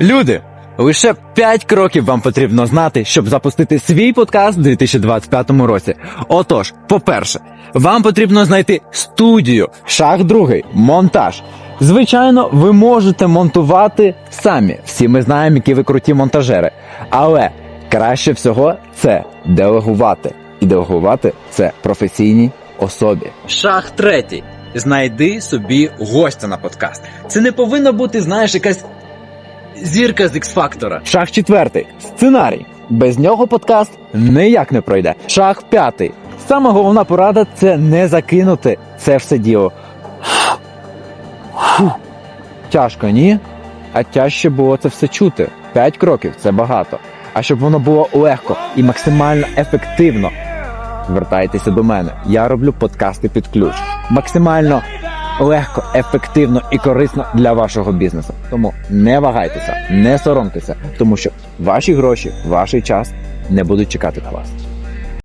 Люди, лише 5 кроків вам потрібно знати, щоб запустити свій подкаст у 2025 році. Отож, по-перше, вам потрібно знайти студію. Шаг другий монтаж. Звичайно, ви можете монтувати самі. Всі ми знаємо, які ви круті монтажери. Але краще всього це делегувати. І делегувати це професійній особі. Шаг третій. Знайди собі гостя на подкаст. Це не повинна бути, знаєш, якась зірка з X-фактора. Шаг четвертий. Сценарій. Без нього подкаст ніяк не пройде. Шаг п'ятий. Сама головна порада це не закинути це все діло. Тяжко, ні? А тяжче було це все чути. П'ять кроків це багато. А щоб воно було легко і максимально ефективно. Звертайтеся до мене. Я роблю подкасти під ключ. Максимально легко, ефективно і корисно для вашого бізнесу. Тому не вагайтеся, не соромтеся, тому що ваші гроші, ваш час не будуть чекати на вас.